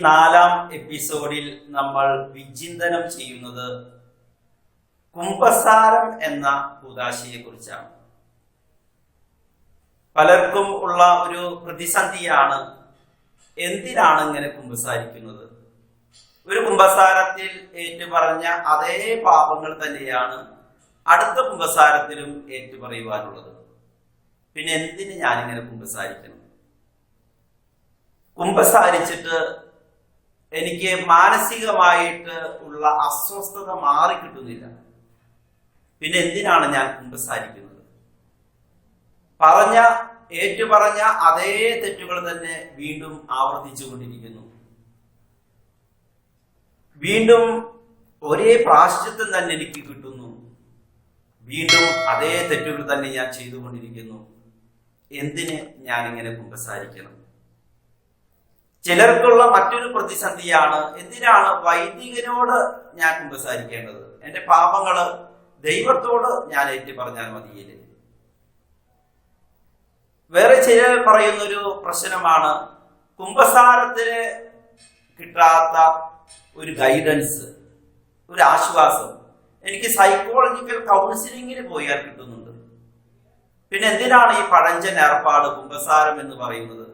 നാലാം എപ്പിസോഡിൽ നമ്മൾ വിചിന്തനം ചെയ്യുന്നത് കുംഭസാരം എന്ന കൂതാശയെ കുറിച്ചാണ് പലർക്കും ഉള്ള ഒരു പ്രതിസന്ധിയാണ് എന്തിനാണ് ഇങ്ങനെ കുംഭസാരിക്കുന്നത്? ഒരു കുംഭസാരത്തിൽ ഏറ്റുപറഞ്ഞ അതേ പാപങ്ങൾ തന്നെയാണ് അടുത്ത കുംഭസാരത്തിലും ഏറ്റുപറയുവാനുള്ളത്. പിന്നെ എന്തിന് ഞാനിങ്ങനെ കുംഭസാരിക്കണം? കുംഭസാരിച്ചിട്ട് എനിക്ക് മാനസികമായിട്ട് ഉള്ള അസ്വസ്ഥത മാറിക്കിട്ടുന്നില്ല പിന്നെ എന്തിനാണ് ഞാൻ കുമ്പസാരിക്കുന്നത്? പറഞ്ഞ ഏറ്റുപറഞ്ഞ അതേ തെറ്റുകൾ തന്നെ വീണ്ടും ആവർത്തിച്ചുകൊണ്ടിരിക്കുന്നു. വീണ്ടും ഒരേ പ്രാശ്ചിത്വം തന്നെ എനിക്ക് കിട്ടുന്നു. വീണ്ടും അതേ തെറ്റുകൾ തന്നെ ഞാൻ ചെയ്തുകൊണ്ടിരിക്കുന്നു. എന്തിന് ഞാനിങ്ങനെ കുമ്പസാരിക്കണം? ചിലർക്കുള്ള മറ്റൊരു പ്രതിസന്ധിയാണ് എന്തിനാണ് വൈദികനോട് ഞാൻ കുമ്പസാരിക്കേണ്ടത് എന്റെ പാപങ്ങൾ ദൈവത്തോട് ഞാൻ ഏറ്റു പറഞ്ഞാൽ മതിയില്ലേ വേറെ ചിലർ പറയുന്നൊരു പ്രശ്നമാണ് കുംഭസാരത്തിന് കിട്ടാത്ത ഒരു ഗൈഡൻസ് ഒരു ആശ്വാസം. എനിക്ക് സൈക്കോളജിക്കൽ കൗൺസിലിങ്ങിന് പോയാൽ കിട്ടുന്നുണ്ട്. പിന്നെ എന്തിനാണ് ഈ പഴഞ്ചൻ ഏർപ്പാട് കുംഭസാരം എന്ന് പറയുന്നത്?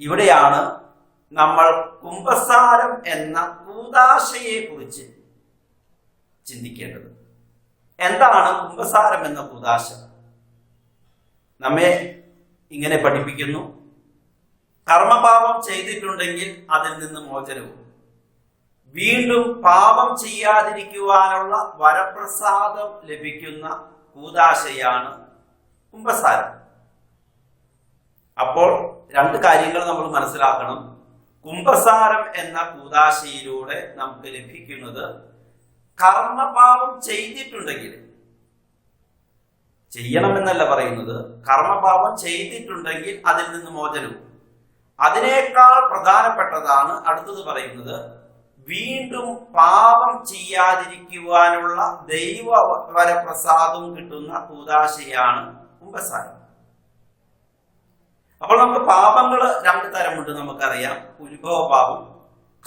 ഇവിടെയാണ് നമ്മൾ കുംഭസാരം എന്ന കൂതാശയെ കുറിച്ച് ചിന്തിക്കേണ്ടത്. എന്താണ് കുംഭസാരം എന്ന കൂതാശ നമ്മെ ഇങ്ങനെ പഠിപ്പിക്കുന്നു. കർമ്മപാപം ചെയ്തിട്ടുണ്ടെങ്കിൽ അതിൽ നിന്ന് മോചനവും. വീണ്ടും പാപം ചെയ്യാതിരിക്കുവാനുള്ള വരപ്രസാദം ലഭിക്കുന്ന കൂതാശയാണ് കുംഭസാരം. അപ്പോൾ രണ്ട് കാര്യങ്ങൾ നമ്മൾ മനസ്സിലാക്കണം. കുംഭസാരം എന്ന കൂതാശയിലൂടെ നമുക്ക് ലഭിക്കുന്നത് കർമ്മപാപം ചെയ്തിട്ടുണ്ടെങ്കിൽ. ചെയ്യണമെന്നല്ല പറയുന്നത്. കർമ്മപാപം ചെയ്തിട്ടുണ്ടെങ്കിൽ അതിൽ നിന്ന് മോചനവും അതിനേക്കാൾ പ്രധാനപ്പെട്ടതാണ് അടുത്തത് പറയുന്നത് വീണ്ടും പാപം ചെയ്യാതിരിക്കുവാനുള്ള ദൈവ വരപ്രസാദവും കിട്ടുന്ന കൂതാശയാണ് കുംഭസാരം. അപ്പോൾ നമുക്ക് പാപങ്ങൾ രണ്ട് തരമുണ്ട് നമുക്കറിയാം. ഉത്ഭവ പാപം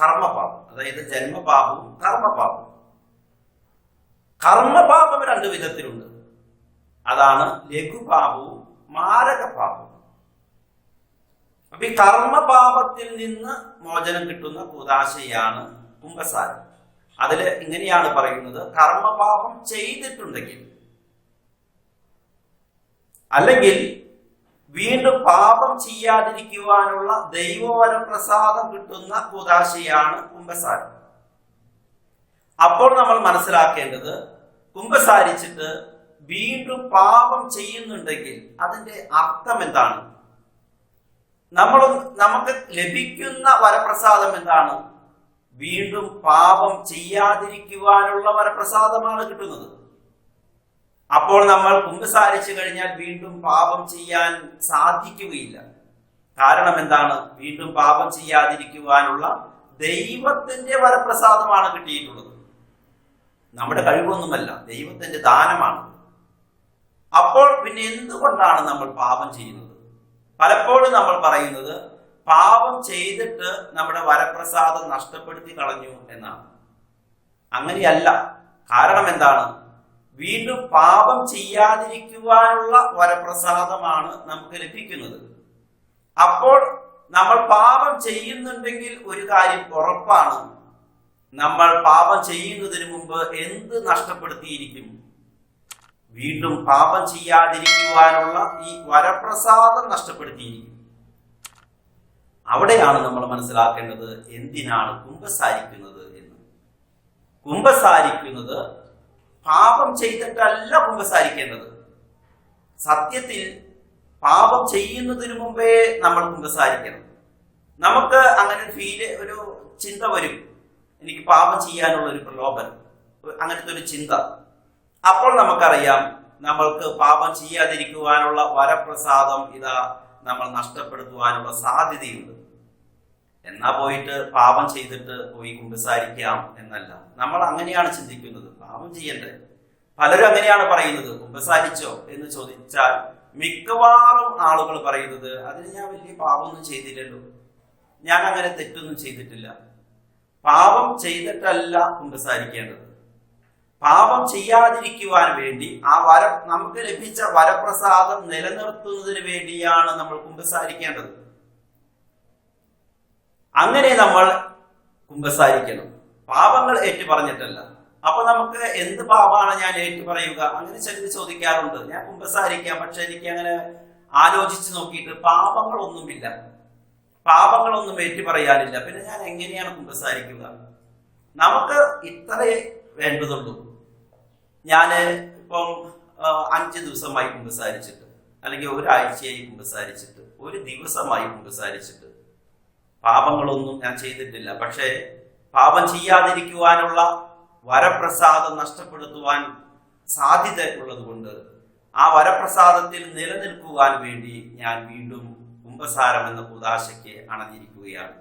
കർമ്മപാപം അതായത് ജന്മപാപവും കർമ്മപാപവും. കർമ്മപാപം രണ്ട് വിധത്തിലുണ്ട്. അതാണ് ലഘുപാപവും മാരകപാപവും. അപ്പൊ ഈ കർമ്മപാപത്തിൽ നിന്ന് മോചനം കിട്ടുന്ന കൂതാശയാണ് കുംഭസാരം. അതിൽ ഇങ്ങനെയാണ് പറയുന്നത് കർമ്മപാപം ചെയ്തിട്ടുണ്ടെങ്കിൽ. അല്ലെങ്കിൽ വീണ്ടും പാപം ചെയ്യാതിരിക്കുവാനുള്ള ദൈവവര പ്രസാദം കിട്ടുന്ന കുതാശയാണ് കുംഭസാരി അപ്പോൾ നമ്മൾ മനസ്സിലാക്കേണ്ടത് കുംഭസാരിച്ചിട്ട് വീണ്ടും പാപം ചെയ്യുന്നുണ്ടെങ്കിൽ അതിന്റെ അർത്ഥം എന്താണ്? നമ്മൾ നമുക്ക് ലഭിക്കുന്ന വരപ്രസാദം എന്താണ്? വീണ്ടും പാപം ചെയ്യാതിരിക്കുവാനുള്ള വരപ്രസാദമാണ് കിട്ടുന്നത്. അപ്പോൾ നമ്മൾ കുമ്പസാരിച്ചു കഴിഞ്ഞാൽ വീണ്ടും പാപം ചെയ്യാൻ സാധിക്കുകയില്ല. കാരണം എന്താണ്? വീണ്ടും പാപം ചെയ്യാതിരിക്കുവാനുള്ള ദൈവത്തിന്റെ വരപ്രസാദമാണ് കിട്ടിയിട്ടുള്ളത്. നമ്മുടെ കഴിവൊന്നുമല്ല ദൈവത്തിന്റെ ദാനമാണ്. അപ്പോൾ പിന്നെ എന്തുകൊണ്ടാണ് നമ്മൾ പാപം ചെയ്യുന്നത്? പലപ്പോഴും നമ്മൾ പറയുന്നത് പാപം ചെയ്തിട്ട് നമ്മുടെ വരപ്രസാദം നഷ്ടപ്പെടുത്തി കളഞ്ഞു എന്നാണ്. അങ്ങനെയല്ല. കാരണം എന്താണ്? വീണ്ടും പാപം ചെയ്യാതിരിക്കുവാനുള്ള വരപ്രസാദമാണ് നമുക്ക് ലഭിക്കുന്നത്. അപ്പോൾ നമ്മൾ പാപം ചെയ്യുന്നുണ്ടെങ്കിൽ ഒരു കാര്യം ഉറപ്പാണ്. നമ്മൾ പാപം ചെയ്യുന്നതിന് മുമ്പ് എന്ത് നഷ്ടപ്പെടുത്തിയിരിക്കും? വീണ്ടും പാപം ചെയ്യാതിരിക്കുവാനുള്ള ഈ വരപ്രസാദം നഷ്ടപ്പെടുത്തിയിരിക്കും. അവിടെയാണ് നമ്മൾ മനസ്സിലാക്കേണ്ടത് എന്തിനാണ് കുംഭസാരിക്കുന്നത് എന്ന്. കുംഭസാരിക്കുന്നത് പാപം ചെയ്തിട്ടല്ല കുമ്പസാരിക്കുന്നത് സത്യത്തിൽ പാപം ചെയ്യുന്നതിന് മുമ്പേ നമ്മൾ കുമ്പസാരിക്കണം നമുക്ക് അങ്ങനെ ഫീൽ ഒരു ചിന്ത വരും. എനിക്ക് പാപം ചെയ്യാനുള്ള ഒരു പ്രലോഭനം അങ്ങനത്തെ ഒരു ചിന്ത. അപ്പോൾ നമുക്കറിയാം നമ്മൾക്ക് പാപം ചെയ്യാതിരിക്കുവാനുള്ള വരപ്രസാദം ഇതാ നമ്മൾ നഷ്ടപ്പെടുത്തുവാനുള്ള സാധ്യതയുണ്ട്. എന്നാ പോയിട്ട് പാപം ചെയ്തിട്ട് പോയി കുമ്പസാരിക്കാം എന്നല്ല. നമ്മൾ അങ്ങനെയാണ് ചിന്തിക്കുന്നത്. പാപം ചെയ്യണ്ടേ? പലരും അങ്ങനെയാണ് പറയുന്നത്. കുമ്പസാരിച്ചോ എന്ന് ചോദിച്ചാൽ മിക്കവാറും ആളുകൾ പറയുന്നത് അതിന് ഞാൻ വലിയ പാപമൊന്നും ചെയ്തില്ലല്ലോ. ഞാൻ അങ്ങനെ തെറ്റൊന്നും ചെയ്തിട്ടില്ല. പാപം ചെയ്തിട്ടല്ല കുമ്പസാരിക്കേണ്ടത്. പാപം ചെയ്യാതിരിക്കുവാൻ വേണ്ടി ആ വര നമുക്ക് ലഭിച്ച വരപ്രസാദം നിലനിർത്തുന്നതിന് വേണ്ടിയാണ് നമ്മൾ കുമ്പസാരിക്കേണ്ടത്. അങ്ങനെ നമ്മൾ കുമ്പസാരിക്കണം. പാപങ്ങൾ ഏറ്റു പറഞ്ഞിട്ടല്ല അപ്പൊ നമുക്ക് എന്ത് പാപമാണ് ഞാൻ ഏറ്റു പറയുക അങ്ങനെ ചിലർ ചോദിക്കാറുണ്ട്. ഞാൻ കുമ്പസാരിക്കാം പക്ഷെ എനിക്ക് അങ്ങനെ ആലോചിച്ച് നോക്കിയിട്ട് പാപങ്ങളൊന്നുമില്ല. പാപങ്ങളൊന്നും ഏറ്റു പറയാനില്ല പിന്നെ ഞാൻ എങ്ങനെയാണ് കുമ്പസാരിക്കുക? നമുക്ക് ഇത്രേ വേണ്ടതുള്ളൂ. ഞാൻ ഇപ്പം അഞ്ച് ദിവസമായി കുമ്പസാരിച്ചിട്ട് അല്ലെങ്കിൽ ഒരാഴ്ചയായി കുമ്പസാരിച്ചിട്ട് ഒരു ദിവസമായി കുമ്പസാരിച്ചിട്ട് പാപങ്ങളൊന്നും ഞാൻ ചെയ്തിട്ടില്ല. പക്ഷേ പാപം ചെയ്യാതിരിക്കുവാനുള്ള വരപ്രസാദം നഷ്ടപ്പെടുത്തുവാൻ സാധ്യതയുള്ളത് കൊണ്ട് ആ വരപ്രസാദത്തിൽ നിലനിൽക്കുവാൻ വേണ്ടി ഞാൻ വീണ്ടും കുംഭസാരം എന്ന കുതാശയ്ക്ക് അണഞ്ഞിരിക്കുകയാണ്.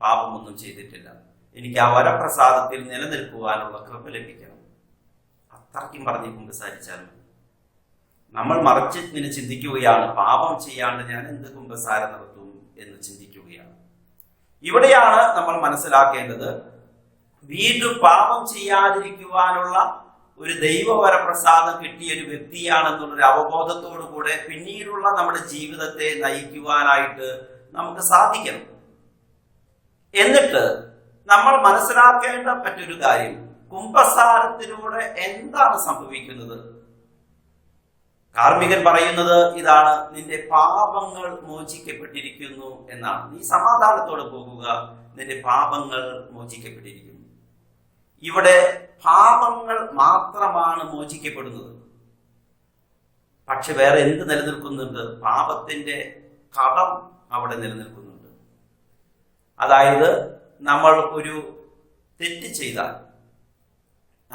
പാപമൊന്നും ചെയ്തിട്ടില്ല. എനിക്ക് ആ വരപ്രസാദത്തിൽ നിലനിൽക്കുവാനുള്ള കൃപ ലഭിക്കണം. അത്രയ്ക്കും പറഞ്ഞ് കുമ്പസാരിച്ചാൽ മതി. നമ്മൾ മറിച്ച് ഇങ്ങനെ ചിന്തിക്കുകയാണ് പാപം ചെയ്യാണ്ട് ഞാൻ എന്ത് കുമ്പസാരം നടത്തും എന്ന് ചിന്തിക്കുകയാണ് ഇവിടെയാണ് നമ്മൾ മനസ്സിലാക്കേണ്ടത്. വീണ്ടും പാപം ചെയ്യാതിരിക്കുവാനുള്ള ഒരു ദൈവവരപ്രസാദം കിട്ടിയ ഒരു വ്യക്തിയാണെന്നുള്ളൊരു അവബോധത്തോടു കൂടെ പിന്നീടുള്ള നമ്മുടെ ജീവിതത്തെ നയിക്കുവാനായിട്ട് നമുക്ക് സാധിക്കണം. എന്നിട്ട് നമ്മൾ മനസ്സിലാക്കേണ്ട മറ്റൊരു കാര്യം കുംഭസാരത്തിലൂടെ എന്താണ് സംഭവിക്കുന്നത്? കാർമികൻ പറയുന്നത് ഇതാണ് നിന്റെ പാപങ്ങൾ മോചിക്കപ്പെട്ടിരിക്കുന്നു എന്നാണ്. നീ സമാധാനത്തോടെ പോകുക നിന്റെ പാപങ്ങൾ മോചിക്കപ്പെട്ടിരിക്കുന്നു ഇവിടെ പാപങ്ങൾ മാത്രമാണ് മോചിക്കപ്പെടുന്നത്. പക്ഷെ വേറെ എന്ത് നിലനിൽക്കുന്നുണ്ട്? പാപത്തിന്റെ കടം അവിടെ നിലനിൽക്കുന്നുണ്ട്. അതായത് നമ്മൾ ഒരു തെറ്റ് ചെയ്താൽ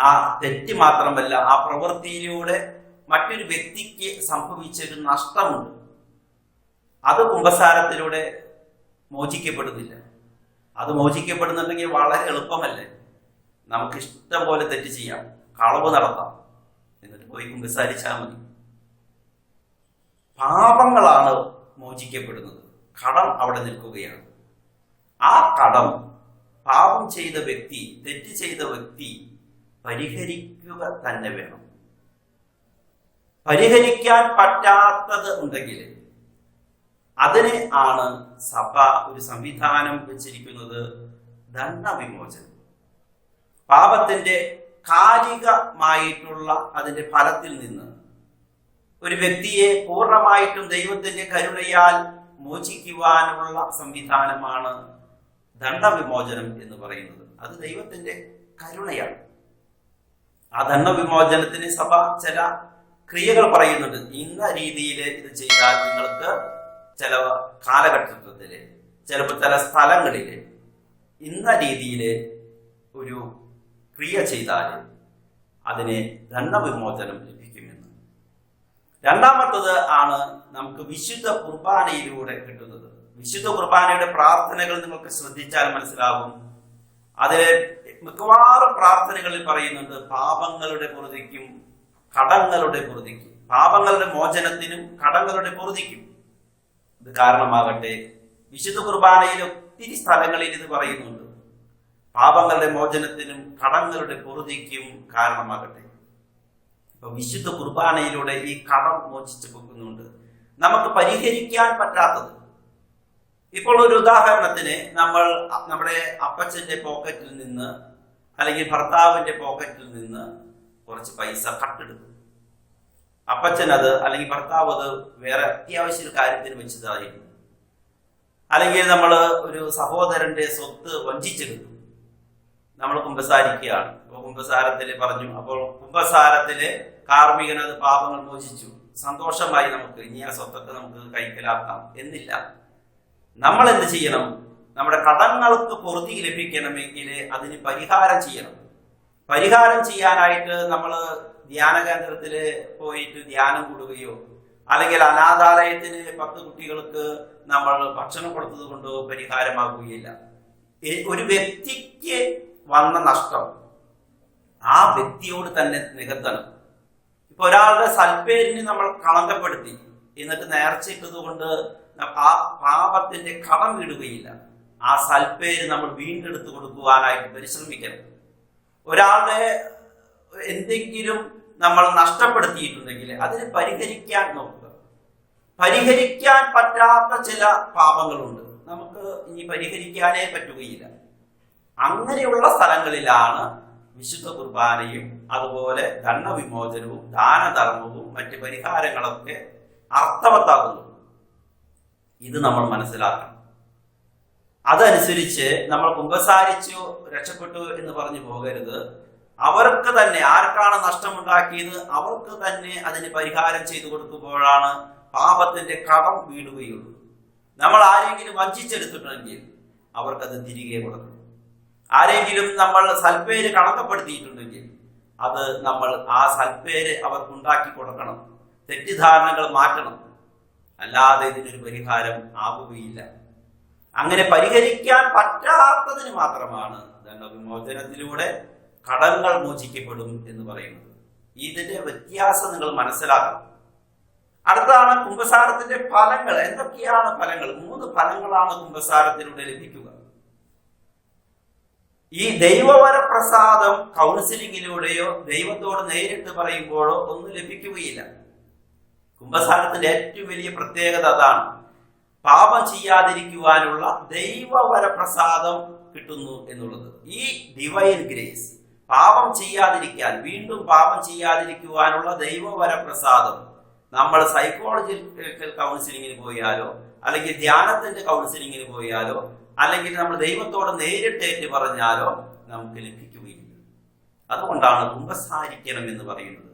ആ തെറ്റ് മാത്രമല്ല ആ പ്രവൃത്തിയിലൂടെ മറ്റൊരു വ്യക്തിക്ക് സംഭവിച്ചൊരു നഷ്ടമുണ്ട്. അത് കുംഭസാരത്തിലൂടെ മോചിക്കപ്പെടുന്നില്ല. അത് മോചിക്കപ്പെടുന്നുണ്ടെങ്കിൽ വളരെ എളുപ്പമല്ലേ? നമുക്ക് ഇഷ്ടം പോലെ തെറ്റ് ചെയ്യാം. കളവ് നടത്താം. എന്നിട്ട് പോയി കുമ്പസാരിച്ചാൽ മതി. പാപങ്ങളാണ് മോചിക്കപ്പെടുന്നത്. കടം അവിടെ നിൽക്കുകയാണ്. ആ കടം പാപം ചെയ്ത വ്യക്തി തെറ്റ് ചെയ്ത വ്യക്തി പരിഹരിക്കുക തന്നെ വേണം. പരിഹരിക്കാൻ പറ്റാത്തത് ഉണ്ടെങ്കിൽ അതിനെ ആണ് സഭ ഒരു സംവിധാനം വെച്ചിരിക്കുന്നത് ദണ്ഡവിമോചനം. പാപത്തിന്റെ കാലികമായിട്ടുള്ള അതിന്റെ ഫലത്തിൽ നിന്ന് ഒരു വ്യക്തിയെ പൂർണമായിട്ടും ദൈവത്തിന്റെ കരുണയാൽ മോചിക്കുവാനുള്ള സംവിധാനമാണ് ദണ്ഡവിമോചനം എന്ന് പറയുന്നത്. അത് ദൈവത്തിന്റെ കരുണയാണ്. ആ ദണ്ഡവിമോചനത്തിന് സഭ ചില ക്രിയകൾ പറയുന്നുണ്ട് ഇന്ന രീതിയിൽ ഇത് ചെയ്താൽ നിങ്ങൾക്ക് ചില കാലഘട്ടത്തിൽ ചിലപ്പോൾ ചില സ്ഥലങ്ങളിൽ ഇന്ന രീതിയിൽ ഒരു ക്രിയ ചെയ്താൽ അതിന് ദണ്ഡവിമോചനം ലഭിക്കുമെന്ന്. രണ്ടാമത്തത് ആണ് നമുക്ക് വിശുദ്ധ കുർബാനയിലൂടെ കിട്ടുന്നത്. വിശുദ്ധ കുർബാനയുടെ പ്രാർത്ഥനകൾ നിങ്ങൾക്ക് ശ്രദ്ധിച്ചാൽ മനസ്സിലാകും അതിലെ മിക്കവാറും പ്രാർത്ഥനകളിൽ പറയുന്നുണ്ട് പാപങ്ങളുടെ പൊറുതിക്കും കടങ്ങളുടെ പൊറുതിക്കും പാപങ്ങളുടെ മോചനത്തിനും കടങ്ങളുടെ പൊറുതിക്കും ഇത് കാരണമാകട്ടെ. വിശുദ്ധ കുർബാനയിൽ ഒത്തിരി സ്ഥലങ്ങളിൽ ഇത് പറയുന്നുണ്ട്. പാപങ്ങളുടെ മോചനത്തിനും കടങ്ങളുടെ പൊറുതിക്കും കാരണമാകട്ടെ. ഇപ്പൊ വിശുദ്ധ കുർബാനയിലൂടെ ഈ കടം മോചിച്ചു പോകുന്നുണ്ട് നമുക്ക് പരിഹരിക്കാൻ പറ്റാത്തത്. ഇപ്പോൾ ഒരു ഉദാഹരണത്തിന് നമ്മൾ നമ്മുടെ അപ്പച്ചന്റെ പോക്കറ്റിൽ നിന്ന് അല്ലെങ്കിൽ ഭർത്താവിന്റെ പോക്കറ്റിൽ നിന്ന് കുറച്ച് പൈസ കട്ടെടുക്കും അപ്പച്ചൻ അത് അല്ലെങ്കിൽ ഭർത്താവ് അത് വേറെ അത്യാവശ്യ ഒരു കാര്യത്തിന് വെച്ചതായിരുന്നു. അല്ലെങ്കിൽ നമ്മൾ ഒരു സഹോദരന്റെ സ്വത്ത് വഞ്ചിച്ചെടുത്തു. നമ്മൾ കുംഭസാരിക്കുകയാണ് അപ്പോൾ കുംഭസാരത്തിൽ പറഞ്ഞു അപ്പോൾ കുംഭസാരത്തിൽ കാർമികനത് പാപങ്ങൾ മോചിച്ചു. സന്തോഷമായി നമുക്ക് ഇനി ആ സ്വത്തൊക്കെ നമുക്ക് കൈക്കലാക്കാം എന്നില്ല. നമ്മൾ എന്ത് ചെയ്യണം? നമ്മുടെ കടങ്ങൾക്ക് പൊറുതി ലഭിക്കണമെങ്കിൽ അതിന് പരിഹാരം ചെയ്യണം. പരിഹാരം ചെയ്യാനായിട്ട് നമ്മൾ ധ്യാന കേന്ദ്രത്തിൽ പോയിട്ട് ധ്യാനം കൂടുകയോ അല്ലെങ്കിൽ അനാഥാലയത്തിന് പത്ത് കുട്ടികൾക്ക് നമ്മൾ ഭക്ഷണം കൊടുത്തത് കൊണ്ടോ പരിഹാരമാകുകയില്ല. ഒരു വ്യക്തിക്ക് വന്ന നഷ്ടം ആ വ്യക്തിയോട് തന്നെ നികത്തണം ഇപ്പൊ ഒരാളുടെ സൽപ്പേരിന് നമ്മൾ കളങ്കപ്പെടുത്തി. എന്നിട്ട് നേർച്ചയിട്ടത് കൊണ്ട് ആ പാപത്തിന്റെ കടം വിടുകയില്ല. ആ സൽപ്പേര് നമ്മൾ വീണ്ടെടുത്തു കൊടുക്കുവാനായിട്ട് പരിശ്രമിക്കണം. ഒരാളുടെ എന്തെങ്കിലും നമ്മൾ നഷ്ടപ്പെടുത്തിയിട്ടുണ്ടെങ്കിൽ അതിനെ പരിഹരിക്കാൻ നോക്കുക. പരിഹരിക്കാൻ പറ്റാത്ത ചില പാപങ്ങളുണ്ട്. നമുക്ക് ഇനി പരിഹരിക്കാനേ പറ്റുകയില്ല. അങ്ങനെയുള്ള സ്ഥലങ്ങളിലാണ് വിശുദ്ധ കുർബാനയും അതുപോലെ ദണ്ഡവിമോചനവും ദാനധർമ്മവും മറ്റ് പരിഹാരങ്ങളൊക്കെ അർത്ഥവത്താകുന്നു ഇത് നമ്മൾ മനസ്സിലാക്കണം. അതനുസരിച്ച് നമ്മൾ കുമ്പസാരിച്ചു രക്ഷപ്പെട്ടു എന്ന് പറഞ്ഞു പോകരുത്. അവർക്ക് തന്നെ ആർക്കാണ് നഷ്ടമുണ്ടാക്കിയത്? അവർക്ക് തന്നെ അതിന് പരിഹാരം ചെയ്തു കൊടുക്കുമ്പോഴാണ് പാപത്തിന്റെ കടം വീടുകയുള്ളൂ. നമ്മൾ ആരെങ്കിലും വഞ്ചിച്ചെടുത്തിട്ടുണ്ടെങ്കിൽ അവർക്കത് തിരികെ കൊടുക്കണം. ആരെങ്കിലും നമ്മൾ സൽപ്പേര് കണക്കപ്പെടുത്തിയിട്ടുണ്ടെങ്കിൽ അത് നമ്മൾ ആ സൽപ്പേര് അവർക്കുണ്ടാക്കി കൊടുക്കണം. തെറ്റിദ്ധാരണകൾ മാറ്റണം. അല്ലാതെ ഇതിനൊരു പരിഹാരം ആവുകയില്ല. അങ്ങനെ പരിഹരിക്കാൻ പറ്റാത്തതിന് മാത്രമാണ് ദണ്ഡവിമോചനത്തിലൂടെ കടങ്ങൾ മോചിക്കപ്പെടും എന്ന് പറയുന്നത്. ഇതിന്റെ വ്യത്യാസം നിങ്ങൾ മനസ്സിലാക്കണം. അടുത്താണ് കുംഭസാരത്തിന്റെ ഫലങ്ങൾ. എന്തൊക്കെയാണ് ഫലങ്ങൾ? മൂന്ന് ഫലങ്ങളാണ് കുംഭസാരത്തിലൂടെ ലഭിക്കുക. ഈ ദൈവവരപ്രസാദം കൗൺസിലിങ്ങിലൂടെയോ ദൈവത്തോട് നേരിട്ട് പറയുമ്പോഴോ ഒന്നും ലഭിക്കുകയില്ല. കുംഭസാരത്തിന്റെ ഏറ്റവും വലിയ പ്രത്യേകത അതാണ്. പാപം ചെയ്യാതിരിക്കുവാനുള്ള ദൈവവരപ്രസാദം കിട്ടുന്നു എന്നുള്ളത്. ഈ ഡിവൈൻ ഗ്രേസ് പാപം ചെയ്യാതിരിക്കാൻ വീണ്ടും പാപം ചെയ്യാതിരിക്കുവാനുള്ള ദൈവവര പ്രസാദം നമ്മൾ സൈക്കോളജിക്കൽ കൗൺസിലിങ്ങിന് പോയാലോ അല്ലെങ്കിൽ ധ്യാനത്തിന്റെ കൗൺസിലിങ്ങിന് പോയാലോ അല്ലെങ്കിൽ നമ്മൾ ദൈവത്തോട് നേരിട്ടേറ്റ് പറഞ്ഞാലോ നമുക്ക് ലഭിക്കുകയില്ല. അതുകൊണ്ടാണ് കുമ്പസാരിക്കണം എന്ന് പറയുന്നത്.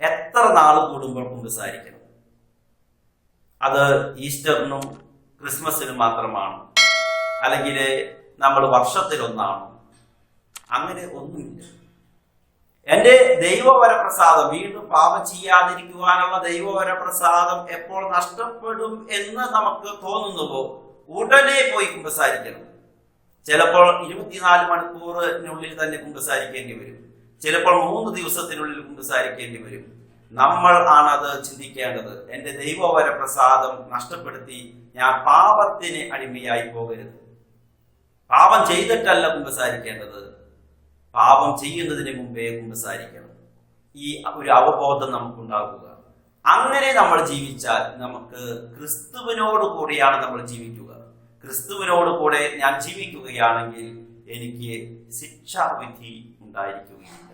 എത്ര നാൾ കൂടുമ്പോൾ കുമ്പസാരിക്കണം? അത് ഈസ്റ്ററിനും ക്രിസ്മസിനും മാത്രമാണ്. അല്ലെങ്കിൽ നമ്മൾ വർഷത്തിലൊന്നാണ്. അങ്ങനെ ഒന്നുമില്ല. എന്റെ ദൈവവരപ്രസാദം വീണ്ടും പാപം ചെയ്യാതിരിക്കുവാനുള്ള ദൈവവരപ്രസാദം എപ്പോൾ നഷ്ടപ്പെടും എന്ന് നമുക്ക് തോന്നുന്നുവോ? ഉടനെ പോയി കുമ്പസാരിക്കണം. ചിലപ്പോൾ ഇരുപത്തിനാല് മണിക്കൂറിനുള്ളിൽ തന്നെ കുമ്പസാരിക്കേണ്ടി വരും. ചിലപ്പോൾ മൂന്ന് ദിവസത്തിനുള്ളിൽ കുമ്പസാരിക്കേണ്ടി വരും. നമ്മൾ ആണത് ചിന്തിക്കേണ്ടത്. എന്റെ ദൈവവരപ്രസാദം നഷ്ടപ്പെടുത്തി ഞാൻ പാപത്തിന് അടിമയായി പോകരുത്. പാപം ചെയ്തിട്ടല്ല കുമ്പസാരിക്കേണ്ടത്. പാപം ചെയ്യുന്നതിന് മുമ്പേ കുമ്പസാരിക്കണം. ഈ ഒരു അവബോധം നമുക്കുണ്ടാകുക. അങ്ങനെ നമ്മൾ ജീവിച്ചാൽ നമുക്ക് ക്രിസ്തുവിനോട് കൂടിയാണ് നമ്മൾ ജീവിക്കുക. ക്രിസ്തുവിനോട് കൂടെ ഞാൻ ജീവിക്കുകയാണെങ്കിൽ എനിക്ക് ശിക്ഷാവിധി ഉണ്ടായിരിക്കുകയില്ല.